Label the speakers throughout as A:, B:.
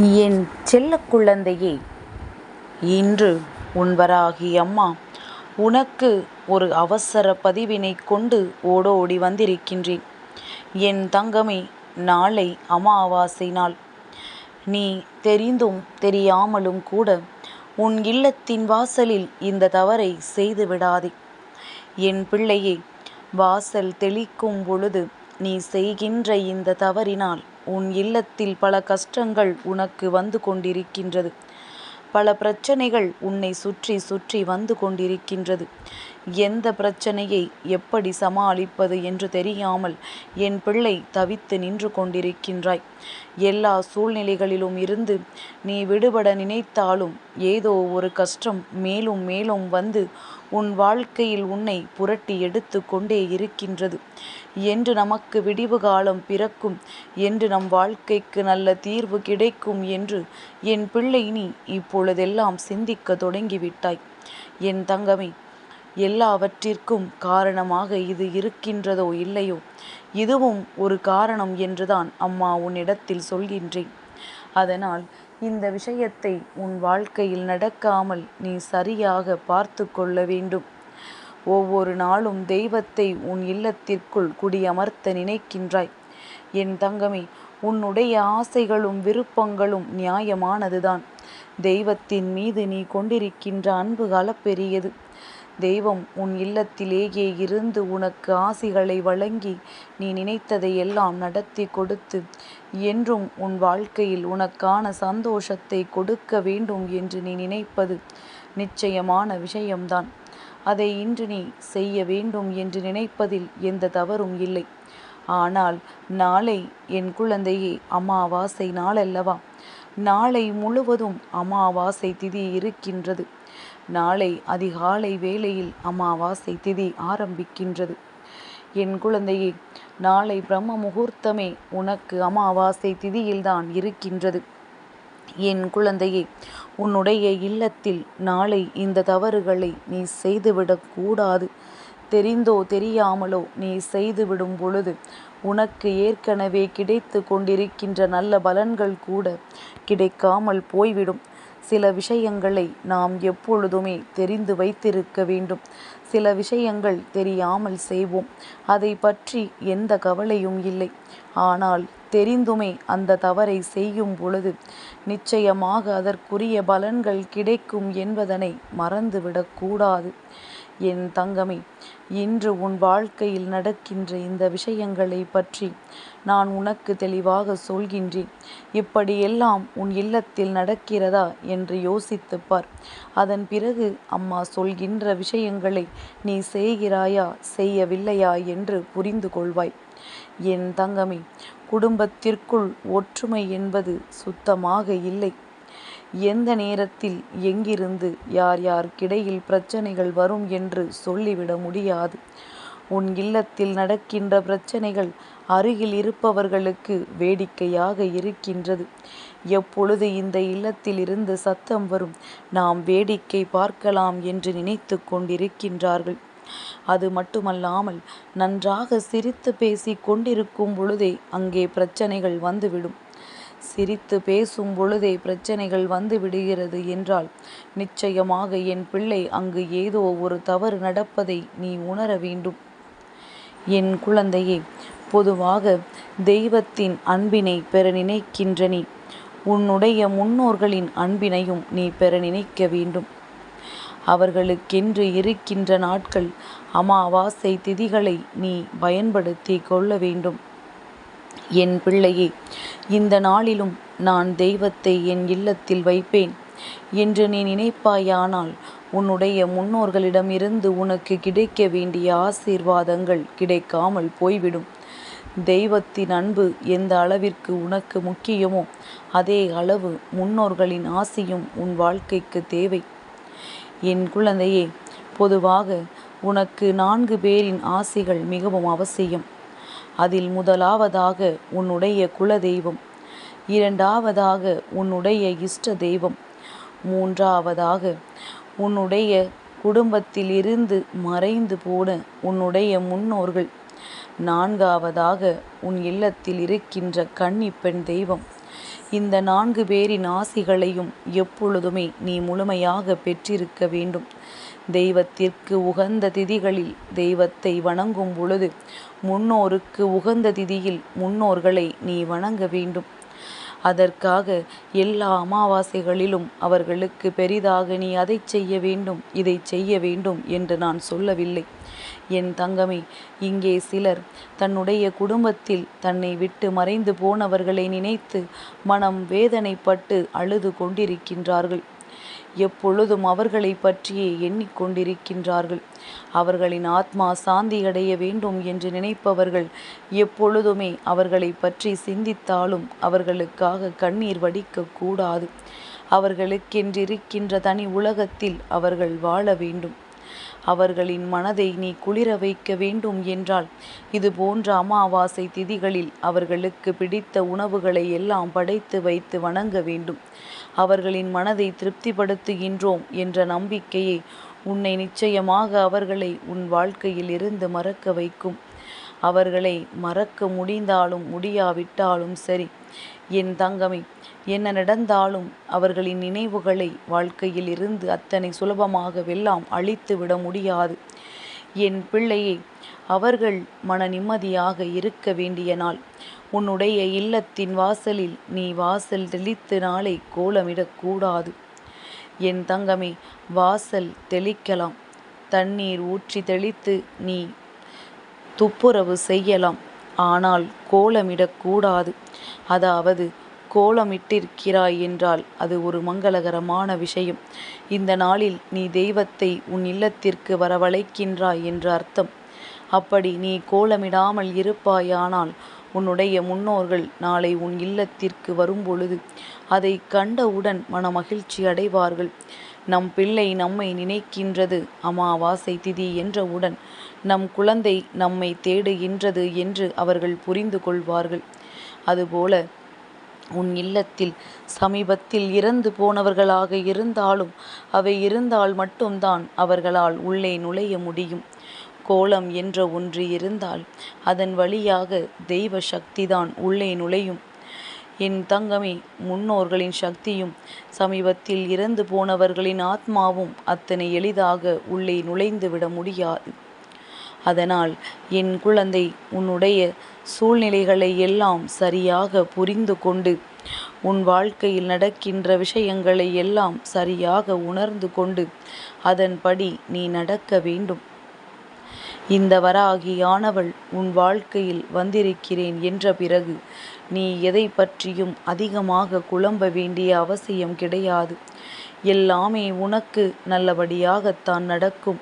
A: என் செல்ல குழந்தையே இன்று உன்வராகி அம்மா உனக்கு ஒரு அவசர பதிவினை கொண்டு ஓடோடி வந்திருக்கின்றேன். என் தங்கமே நாளை அமாவாசை நாள். நீ தெரிந்தும் தெரியாமலும் கூட உன் இல்லத்தின் வாசலில் இந்த தவறை செய்து விடாதே. என் பிள்ளையே வாசல் தெளிக்கும் பொழுது நீ செய்கின்ற இந்த தவறினால் உன் இல்லத்தில் பல கஷ்டங்கள் உனக்கு வந்து கொண்டிருக்கின்றது. பல பிரச்சனைகள் உன்னை சுற்றி சுற்றி வந்து கொண்டிருக்கின்றது. எந்த பிரச்சனையை எப்படி சமாளிப்பது என்று தெரியாமல் என் பிள்ளை தவித்து நின்று கொண்டிருக்கின்றாய். எல்லா சூழ்நிலைகளிலும் இருந்து நீ விடுபட நினைத்தாலும் ஏதோ ஒரு கஷ்டம் மேலும் மேலும் வந்து உன் வாழ்க்கையில் உன்னை புரட்டி எடுத்து கொண்டே இருக்கின்றது. என்று நமக்கு விடிவு காலம் பிறக்கும் என்று நம் வாழ்க்கைக்கு நல்ல தீர்வு கிடைக்கும் என்று என் பிள்ளை நீ இப்பொழுதெல்லாம் சிந்திக்க தொடங்கிவிட்டாய். என் தங்கமே எல்லாவற்றிற்கும் காரணமாக இது இருக்கின்றதோ இல்லையோ? இதுவும் ஒரு காரணம் என்றுதான் அம்மா உன்னிடத்தில் சொல்கின்றேன். அதனால் இந்த விஷயத்தை உன் வாழ்க்கையில் நடக்காமல் நீ சரியாக பார்த்து கொள்ள வேண்டும். ஒவ்வொரு நாளும் தெய்வத்தை உன் இல்லத்திற்குள் குடியமர்த்த நினைக்கின்றாய். என் தங்கமே உன்னுடைய ஆசைகளும் விருப்பங்களும் நியாயமானதுதான். தெய்வத்தின் மீது நீ கொண்டிருக்கின்ற அன்பு அளப்பெரியது தெய்வம் உன் இல்லத்திலேயே இருந்து உனக்கு ஆசிகளை வழங்கி நீ நினைத்ததை எல்லாம் நடத்தி கொடுத்து என்றும் உன் வாழ்க்கையில் உனக்கான சந்தோஷத்தை கொடுக்க வேண்டும் என்று நீ நினைப்பது நிச்சயமான விஷயம்தான். அதை இன்று நீ செய்ய வேண்டும் என்று நினைப்பதில் எந்த தவறும் இல்லை. ஆனால் நாளை என் குழந்தையே அமாவாசை நாளல்லவா? நாளை முழுவதும் அமாவாசை திதி இருக்கின்றது. நாளை அதிகாலை வேளையில் அமாவாசை திதி ஆரம்பிக்கின்றது. என் குழந்தையே நாளை பிரம்ம முகூர்த்தமே உனக்கு அமாவாசை திதியில்தான் இருக்கின்றது. என் குழந்தையே உன்னுடைய இல்லத்தில் நாளை இந்த தவறுகளை நீ செய்துவிடக்கூடாது தெரிந்தோ தெரியாமலோ நீ செய்துவிடும் பொழுது உனக்கு ஏற்கனவே கிடைத்து கொண்டிருக்கின்ற நல்ல பலன்கள் கூட கிடைக்காமல் போய்விடும். சில விஷயங்களை நாம் எப்பொழுதுமே தெரிந்து வைத்திருக்க வேண்டும். சில விஷயங்கள் தெரியாமல் செய்வோம். அதை பற்றி எந்த கவலையும் இல்லை. ஆனால் தெரிந்துமே அந்த தவறை செய்யும் பொழுது நிச்சயமாக அதற்குரிய பலன்கள் கிடைக்கும் என்பதனை மறந்துவிடக்கூடாது. என் தங்கமே இன்று உன் வாழ்க்கையில் நடக்கின்ற இந்த விஷயங்களை பற்றி நான் உனக்கு தெளிவாக சொல்கின்றேன். இப்படியெல்லாம் உன் இல்லத்தில் நடக்கிறதா? என்று யோசித்துப் பார். அதன் பிறகு அம்மா சொல்கின்ற விஷயங்களை நீ செய்கிறாயா? செய்யவில்லையா? என்று புரிந்து கொள்வாய். என் தங்கமே குடும்பத்திற்குள் ஒற்றுமை என்பது சுத்தமாக இல்லை. எந்த நேரத்தில் எங்கிருந்து யார் யாருக்கிடையில் பிரச்சனைகள் வரும் என்று சொல்லிவிட முடியாது. உன் இல்லத்தில் நடக்கின்ற பிரச்சனைகள் அருகில் இருப்பவர்களுக்கு வேடிக்கையாக இருக்கின்றது. எப்பொழுது இந்த இல்லத்தில் இருந்து சத்தம் வரும் நாம் வேடிக்கை பார்க்கலாம் என்று நினைத்து கொண்டிருக்கின்றார்கள். அது மட்டுமல்லாமல் நன்றாக சிரித்து பேசி கொண்டிருக்கும் பொழுதே அங்கே பிரச்சனைகள் வந்துவிடும். சிரித்து பேசும் பொழுதே பிரச்சனைகள் வந்து விடுகிறது என்றால் நிச்சயமாக என் பிள்ளை அங்கு ஏதோ ஒரு தவறு நடப்பதை நீ உணர வேண்டும். என் குழந்தையே பொதுவாக தெய்வத்தின் அன்பினை பெற நினைக்கின்ற நீ உன்னுடைய முன்னோர்களின் அன்பினையும் நீ பெற நினைக்க வேண்டும். அவர்களுக்கென்று இருக்கின்ற நாட்கள் அமாவாசை திதிகளை நீ பயன்படுத்தி கொள்ள வேண்டும். என் பிள்ளையே இந்த நாளிலும் நான் தெய்வத்தை என் இல்லத்தில் வைப்பேன் என்று நீ நினைப்பாயானால் உன்னுடைய முன்னோர்களிடமிருந்து உனக்கு கிடைக்க வேண்டிய ஆசீர்வாதங்கள் கிடைக்காமல் போய்விடும். தெய்வத்தின் அன்பு எந்த அளவிற்கு உனக்கு முக்கியமோ அதே அளவு முன்னோர்களின் ஆசையும் உன் வாழ்க்கைக்கு தேவை. என் குழந்தையே பொதுவாக உனக்கு நான்கு பேரின் ஆசைகள் மிகவும் அவசியம். அதில் முதலாவதாக உன்னுடைய குல தெய்வம் இரண்டாவதாக உன்னுடைய இஷ்ட தெய்வம் மூன்றாவதாக உன்னுடைய குடும்பத்தில் இருந்து மறைந்து போன உன்னுடைய முன்னோர்கள் நான்காவதாக உன் இல்லத்தில் இருக்கின்ற கன்னிப்பெண் தெய்வம். இந்த நான்கு பேரின் ஆசிகளையும் எப்பொழுதுமே நீ முழுமையாக பெற்றிருக்க வேண்டும். தெய்வத்திற்கு உகந்த திதிகளில் தெய்வத்தை வணங்கும் பொழுது முன்னோருக்கு உகந்த திதியில் முன்னோர்களை நீ வணங்க வேண்டும். அதற்காக எல்லா அமாவாசைகளிலும் அவர்களுக்கு பெரிதாக நீ அதைச் செய்ய வேண்டும் இதை செய்ய வேண்டும் என்று நான் சொல்லவில்லை. என் தங்கமே இங்கே சிலர் தன்னுடைய குடும்பத்தில் தன்னை விட்டு மறைந்து போனவர்களை நினைத்து மனம் வேதனைப்பட்டு அழுது கொண்டிருக்கின்றார்கள். எப்பொழுதும் அவர்களை பற்றியே எண்ணிக்கொண்டிருக்கின்றார்கள். அவர்களின் ஆத்மா சாந்தியடைய வேண்டும் என்று நினைப்பவர்கள் எப்பொழுதுமே அவர்களை பற்றி சிந்தித்தாலும் அவர்களுக்காக கண்ணீர் வடிக்கக்கூடாது அவர்களுக்கென்றிருக்கின்ற தனி உலகத்தில் அவர்கள் வாழ வேண்டும். அவர்களின் மனதை நீ குளிர வைக்க வேண்டும் என்றால் இது போன்ற அமாவாசை திதிகளில் அவர்களுக்கு பிடித்த உணவுகளை எல்லாம் படைத்து வைத்து வணங்க வேண்டும். அவர்களின் மனதை திருப்திப்படுத்துகின்றோம் என்ற நம்பிக்கையை உன்னை நிச்சயமாக அவர்களை உன் வாழ்க்கையில் இருந்து மறக்க வைக்கும். அவர்களை மறக்க முடிந்தாலும் முடியாவிட்டாலும் சரி என் தங்கமே என்ன நடந்தாலும் அவர்களின் நினைவுகளை வாழ்க்கையில் இருந்து அத்தனை சுலபமாக வெல்லாம் அழித்து விட முடியாது. என் பிள்ளையே அவர்கள் மன நிம்மதியாக இருக்க வேண்டிய நாள். உன்னுடைய இல்லத்தின் வாசலில் நீ வாசல் தெளித்து நாளை கோலமிடக்கூடாது என் தங்கமே வாசல் தெளிக்கலாம். தண்ணீர் ஊற்றி தெளித்து நீ துப்புரவு செய்யலாம். ஆனால் கோலமிடக்கூடாது அதாவது கோலமிட்டிருக்கிறாய் என்றால் அது ஒரு மங்களகரமான விஷயம். இந்த நாளில் நீ தெய்வத்தை உன் இல்லத்திற்கு வரவழைக்கின்றாய் என்று அர்த்தம். அப்படி நீ கோலமிடாமல் இருப்பாயானால் உன்னுடைய முன்னோர்கள் நாளை உன் இல்லத்திற்கு வரும்பொழுது அதை கண்டவுடன் மனமகிழ்ச்சி அடைவார்கள். நம் பிள்ளை நம்மை நினைக்கின்றது அமாவாசை திதி என்றவுடன் நம் குழந்தை நம்மை தேடுகின்றது என்று அவர்கள் புரிந்து கொள்வார்கள். அதுபோல உன் இல்லத்தில் சமீபத்தில் இறந்து போனவர்களாக இருந்தாலும் அவை இருந்தால் மட்டும்தான் அவர்களால் உள்ளே நுழைய முடியும். கோலம் என்ற ஒன்று இருந்தால் அதன் வழியாக தெய்வ சக்திதான் உள்ளே நுழையும். என் தங்கமே முன்னோர்களின் சக்தியும் சமீபத்தில் இறந்து போனவர்களின் ஆத்மாவும் அத்தனை எளிதாக உள்ளே நுழைந்து விட முடியாது. அதனால் என் குழந்தை உன்னுடைய சூழ்நிலைகளை எல்லாம் சரியாக புரிந்து கொண்டு உன் வாழ்க்கையில் நடக்கின்ற விஷயங்களை எல்லாம் சரியாக உணர்ந்து கொண்டு அதன்படி நீ நடக்க வேண்டும். இந்த வராகியானவள் உன் வாழ்க்கையில் வந்திருக்கிறேன் என்ற பிறகு நீ எதை பற்றியும் அதிகமாக குழம்ப வேண்டிய அவசியம் கிடையாது. எல்லாமே உனக்கு நல்லபடியாகத்தான் நடக்கும்.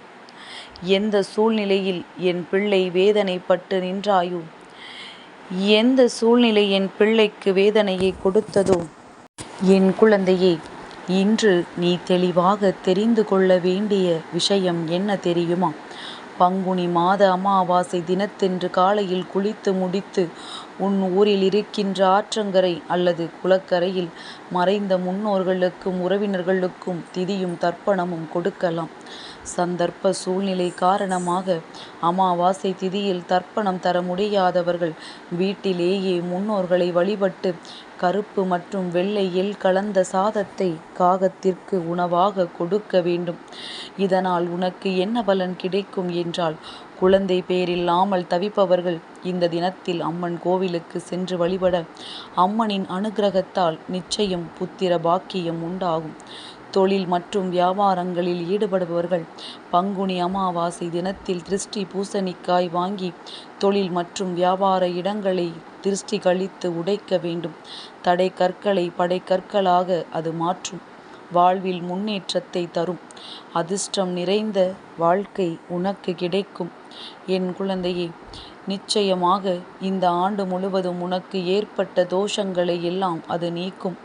A: எந்த சூழ்நிலையில் என் பிள்ளை வேதனைப்பட்டு நின்றாயோ? எந்த சூழ்நிலை என் பிள்ளைக்கு வேதனையை கொடுத்ததோ? என் குழந்தையே இன்று நீ தெளிவாக தெரிந்து கொள்ள வேண்டிய விஷயம் என்ன தெரியுமா? பங்குனி மாத அமாவாசை தினத்தன்று காலையில் குளித்து முடித்து உன் ஊரில் இருக்கின்ற ஆற்றங்கரை அல்லது குளக்கரையில் மறைந்த முன்னோர்களுக்கும் உறவினர்களுக்கும் திதியும் தர்ப்பணமும் கொடுக்கலாம். சந்தர்ப்ப சூழ்நிலை காரணமாக அமாவாசை திதியில் தர்ப்பணம் தர முடியாதவர்கள் வீட்டிலேயே முன்னோர்களை வழிபட்டு கருப்பு மற்றும் வெள்ளை எல் கலந்த சாதத்தை காகத்திற்கு உணவாக கொடுக்க வேண்டும். இதனால் உனக்கு என்ன பலன் கிடைக்கும் என்றால் குழந்தை பேரில்லாமல் தவிப்பவர்கள் இந்த தினத்தில் அம்மன் கோவிலுக்கு சென்று வழிபட அம்மனின் அனுகிரகத்தால் நிச்சயம் புத்திர பாக்கியம் உண்டாகும். தொழில் மற்றும் வியாபாரங்களில் ஈடுபடுபவர்கள் பங்குனி அமாவாசை தினத்தில் திருஷ்டி பூசணிக்காய் வாங்கி தொழில் மற்றும் வியாபார இடங்களை திருஷ்டி கழித்து உடைக்க வேண்டும். தடை கற்களை படை கற்களாக அது மாற்றும். வாழ்வில் முன்னேற்றத்தை தரும். அதிர்ஷ்டம் நிறைந்த வாழ்க்கை உனக்கு கிடைக்கும். என் குழந்தையே நிச்சயமாக இந்த ஆண்டு முழுவதும் உனக்கு ஏற்பட்ட தோஷங்களை எல்லாம் அது நீக்கும்.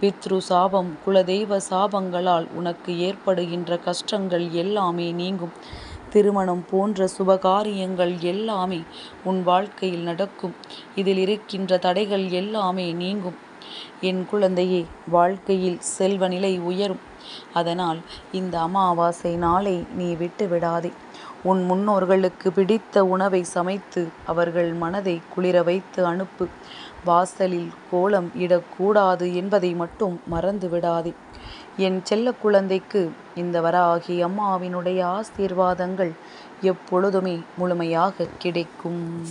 A: பித்ரு சாபம் குலதெய்வ சாபங்களால் உனக்கு ஏற்படுகின்ற கஷ்டங்கள் எல்லாமே நீங்கும். திருமணம் போன்ற சுபகாரியங்கள் எல்லாமே உன் வாழ்க்கையில் நடக்கும். இதில் இருக்கின்ற தடைகள் எல்லாமே நீங்கும். என் குழந்தையே வாழ்க்கையில் செல்வ நிலை உயரும். அதனால் இந்த அமாவாசை நாளை நீ விட்டு விடாதே. உன் முன்னோர்களுக்கு பிடித்த உணவை சமைத்து அவர்கள் மனதை குளிர வைத்து அனுப்பு. வாசலில் கோலம் இடக்கூடாது என்பதை மட்டும் மறந்து விடாதே. என் செல்ல குழந்தைக்கு இந்த வராகி அம்மாவினுடைய ஆசீர்வாதங்கள் எப்பொழுதுமே முழுமையாக கிடைக்கும்.